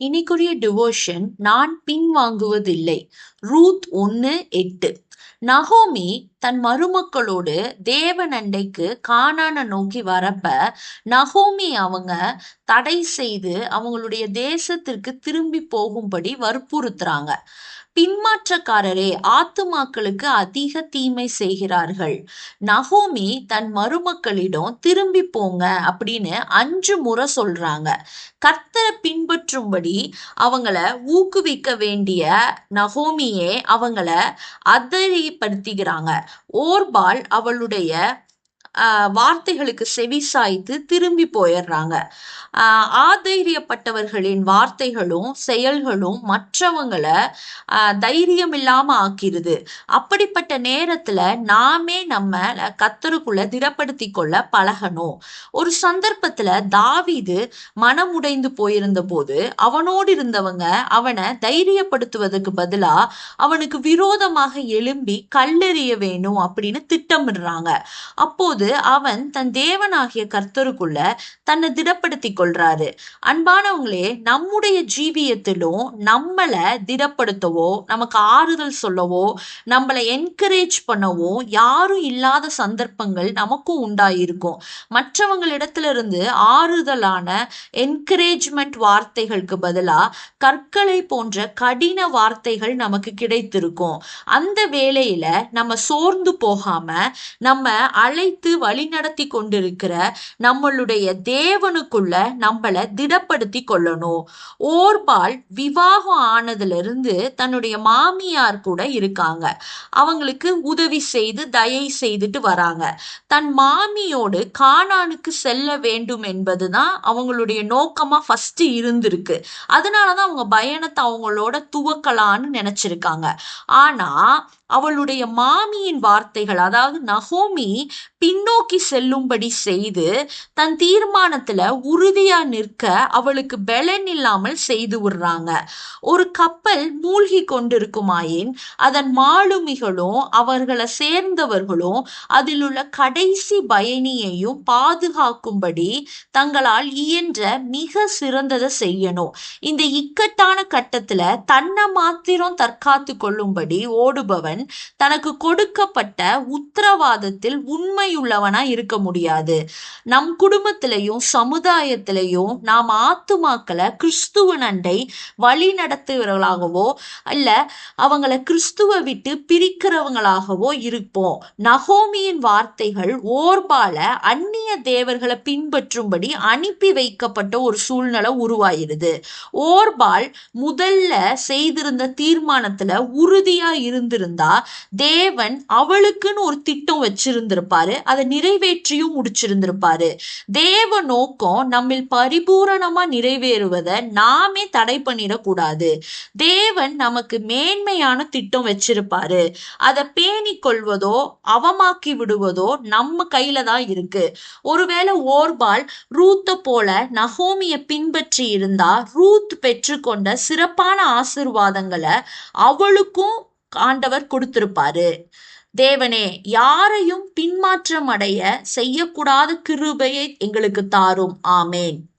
இன்னைக்குரிய devotion நான் பின்வாங்குவதில்லை. Ruth ஒன்னு எட்டு. நகோமி தன் மருமக்களோடு தேவன் அண்டைக்கு காணான நோக்கி வரப்ப நகோமி அவங்க தடை செய்து அவங்களுடைய தேசத்திற்கு திரும்பி போகும்படி வற்புறுத்துறாங்க. பின்மாற்றக்காரரே ஆத்துமாக்களுக்கு அதிக தீமை செய்கிறார்கள். நகோமி தன் மருமக்களிடம் திரும்பி போங்க அப்படின்னு அஞ்சு முறை சொல்றாங்க. கர்த்தரை பின்பற்றும்படி அவங்கள ஊக்குவிக்க வேண்டிய நகோமியே அவங்கள அதரிப்படுத்துகிறாங்க. ஓர்பால் அவளுடைய வார்த்தைகளுக்கு வார்த்தைகளுக்கு செவிசாய்த்து திரும்பி போயிடுறாங்க. ஆதைரியப்பட்டவர்களின் வார்த்தைகளும் செயல்களும் மற்றவங்களை தைரியம் இல்லாம ஆக்கிருது. அப்படிப்பட்ட நேரத்துல நாமே நம்ம கத்தருக்குள்ள திடப்படுத்தி கொள்ள பழகணும். ஒரு சந்தர்ப்பத்துல தாவிது மனமுடைந்து போயிருந்த போது அவனோடு இருந்தவங்க அவனை தைரியப்படுத்துவதற்கு பதிலா அவனுக்கு விரோதமாக எழும்பி கல்லெறிய வேணும் அப்படின்னு திட்டமிடுறாங்க. அப்போது அவன் தன் தேவனாகிய கர்த்தருக்குள்ள தன்னை திடப்படுத்தி கொள்றாரு. அன்பானவங்களே நம்முடைய ஜீவியத்திலும் நம்மளை திடப்படுத்தவோ நமக்கு ஆறுதல் சொல்லவோ நம்மளை என்கரேஜ் பண்ணவோ யாரும் இல்லாத சந்தர்ப்பங்கள் நமக்கும் உண்டாயிருக்கும். மற்றவங்களிடத்துல இருந்து ஆறுதலான என்கரேஜ்மெண்ட் வார்த்தைகளுக்கு பதிலா கற்களை போன்ற கடின வார்த்தைகள் நமக்கு கிடைத்திருக்கும். அந்த வேலையில நம்ம சோர்ந்து போகாம நம்ம அழைத்து வழிநடத்தி கொண்டிருக்கிற நம்மளுடைய தேவனுக்குள்ள நம்மளை திடப்படுத்தி கொள்ளணும். ஓர்பால் விவாகம் ஆனதுல இருந்து தன்னுடைய மாமியார் கூட இருக்காங்க. அவங்களுக்கு உதவி செய்து தயை செய்துட்டு வராங்க. தன் மாமியோடு காணானுக்கு செல்ல வேண்டும் என்பதுதான் அவங்களுடைய நோக்கமா ஃபர்ஸ்ட் இருந்திருக்கு. அதனாலதான் அவங்க பயணத்தை அவங்களோட துவக்கலான்னு நினைச்சிருக்காங்க. ஆனா அவளுடைய மாமியின் வார்த்தைகள் அதாவது நகோமி முன்னோக்கி செல்லும்படி செய்து தன் தீர்மானத்துல உறுதியா நிற்க அவளுக்கு பலன் இல்லாமல் செய்து விடுறாங்க. ஒரு கப்பல் மூழ்கி கொண்டிருக்குமாயின் அதன் மாலுமிகளும் அவர்களை சேர்ந்தவர்களும் அதில் உள்ள கடைசி பயணியையும் பாதுகாக்கும்படி தங்களால் இயன்ற மிக சிறந்ததை செய்யணும். இந்த இக்கட்டான கட்டத்துல தன்னை மாத்திரம் தற்காத்து கொள்ளும்படி ஓடுபவன் தனக்கு கொடுக்கப்பட்ட உத்தரவாதத்தில் உண்மையுள்ள உள்ளவனா இருக்க முடியாது. நம் குடும்பத்திலையும் சமுதாயத்திலையும் நாம் ஆத்துமாக்களை கிறிஸ்துவ நண்டை வழி நடத்துகிறவர்களாகவோ அல்ல அவங்கள கிறிஸ்துவ விட்டு பிரிக்கிறவங்களாகவோ இருப்போம். நகோமியின் வார்த்தைகள் ஓர்பால அந்நிய தேவர்களை பின்பற்றும்படி அனுப்பி வைக்கப்பட்ட ஒரு சூழ்நிலை உருவாயிருது ஓர்பால் முதல்ல செய்திருந்த தீர்மானத்துல உறுதியா இருந்திருந்தா தேவன் அவளுக்குன்னு ஒரு திட்டம் வச்சிருந்திருப்பாரு. அதை நிறைவேற்றியும் முடிச்சிருந்திருப்பாரு. தேவ நோக்கம் நம்மில் பரிபூரணமா நிறைவேறுவதை நாமே தடை பண்ணிடக்கூடாது. தேவன் நமக்கு மேன்மையான திட்டம் வச்சிருப்பாரு. அதை பேணி கொள்வதோ அவமாக்கி விடுவதோ நம்ம கையில தான் இருக்கு. ஒருவேளை ஓர்பால் ரூத்த போல நகோமிய பின்பற்றி இருந்தா ரூத் பெற்றுக்கொண்ட சிறப்பான ஆசிர்வாதங்களை அவளுக்கும் ஆண்டவர் கொடுத்திருப்பாரு. தேவனே யாரையும் பின்மாற்றம் அடைய செய்யக்கூடாத கிருபையை எங்களுக்கு தாரும். ஆமேன்.